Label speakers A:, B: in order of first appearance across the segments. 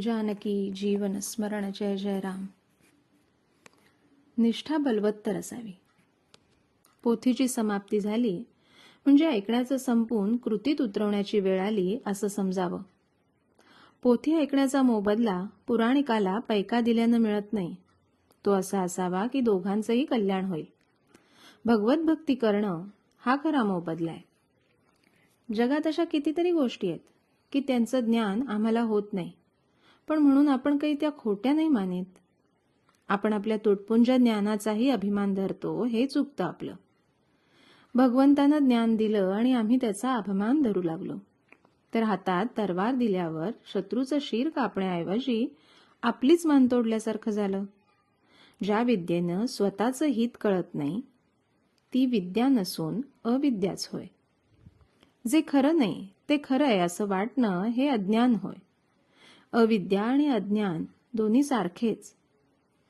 A: जानकी जीवन स्मरण जय जय राम. निष्ठा बलवत्तर असावी पोथीची समाप्ती झाली म्हणजे ऐकण्याचं संपून कृतीत उतरवण्याची वेळ आली असं समजावं. पोथी ऐकण्याचा मोबदला पुराणिकाला पैका दिल्यानं मिळत नाही. तो असा असावा की दोघांचंही कल्याण होईल. भगवत भक्ती करणं हा खरा मोबदला आहे जगात अशा कितीतरी गोष्टी आहेत की त्यांचं ज्ञान आम्हाला होत नाही. पण म्हणून आपण काही त्या खोट्या नाही मानेत. आपण आपल्या तुटपुंज ज्ञानाचाही अभिमान धरतो हे चुकतं आपलं. भगवंतानं ज्ञान दिलं आणि आम्ही त्याचा अभिमान धरू लागलो. तर हातात तरवार दिल्यावर शत्रूचं शिर कापण्याऐवजी आपलीच मान तोडल्यासारखं झालं. ज्या विद्येनं स्वतःचं हित कळत नाही ती विद्या नसून अविद्याच होय. जे खरं नाही ते खरं आहे असं वाटणं हे अज्ञान होय. अविद्या आणि अज्ञान दोन्ही सारखेच.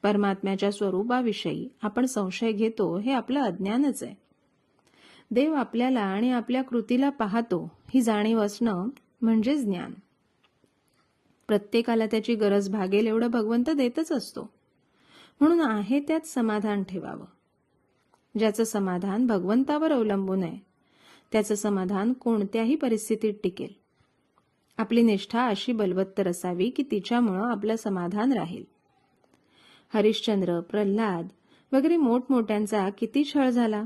A: परमात्म्याच्या स्वरूपाविषयी आपण संशय घेतो हे आपलं अज्ञानच आहे. देव आपल्याला आणि आपल्या कृतीला पाहतो ही जाणीव असणं म्हणजेच ज्ञान. प्रत्येकाला त्याची गरज भागेल एवढं भगवंत देतच असतो. म्हणून आहे त्यात समाधान ठेवावं. ज्याचं समाधान भगवंतावर अवलंबून आहे त्याचं समाधान कोणत्याही परिस्थितीत टिकेल. आपली निष्ठा अशी बलवत्तर असावी की तिच्यामुळं आपलं समाधान राहील. हरिश्चंद्र प्रल्हाद वगैरे मोठमोठ्यांचा किती छळ झाला.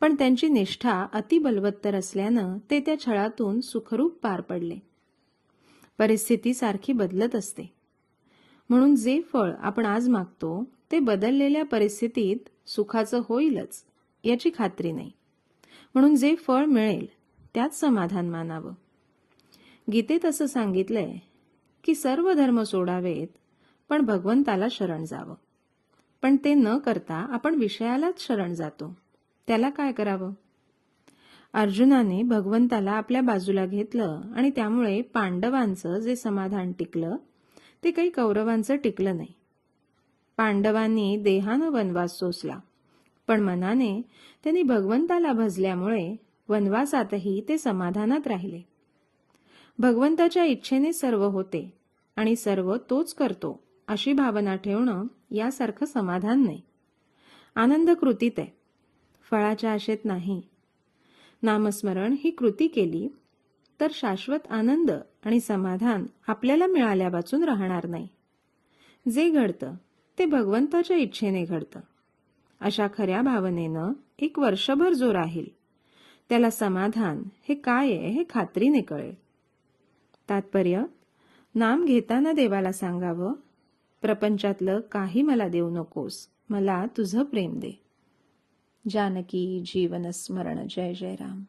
A: पण त्यांची निष्ठा अति बलवत्तर असल्यानं ते त्या छळातून सुखरूप पार पडले. परिस्थिती सारखी बदलत असते. म्हणून जे फळ आपण आज मागतो ते बदललेल्या परिस्थितीत सुखाचं होईलच याची खात्री नाही. म्हणून जे फळ मिळेल त्यात समाधान मानावं. गीतेत असं सांगितलंय की सर्व धर्म सोडावेत पण भगवंताला शरण जावं. पण ते न करता आपण विषयालाच शरण जातो. त्याला काय करावं? अर्जुनाने भगवंताला आपल्या बाजूला घेतलं आणि त्यामुळे पांडवांचं जे समाधान टिकलं ते काही कौरवांचं टिकलं नाही. पांडवांनी देहानं वनवास सोसला पण मनाने त्यांनी भगवंताला भजल्यामुळे वनवासातही ते समाधानात राहिले. भगवंताच्या इच्छेने सर्व होते आणि सर्व तोच करतो अशी भावना ठेवणं यासारखं समाधान नाही. आनंद कृतीत आहे. फळाच्या आशेत नाही. नामस्मरण ही कृती केली तर शाश्वत आनंद आणि समाधान आपल्याला मिळाल्या वाचून राहणार नाही. जे घडतं ते भगवंताच्या इच्छेने घडतं. अशा खऱ्या भावनेनं एक वर्षभर जो राहील त्याला समाधान हे काय आहे हे खात्रीने कळेल. तात्पर्य नाम घेताना देवाला सांगावं प्रपंचातलं काही मला देऊ नकोस मला तुझं प्रेम दे. जानकी जीवन स्मरण जय जय राम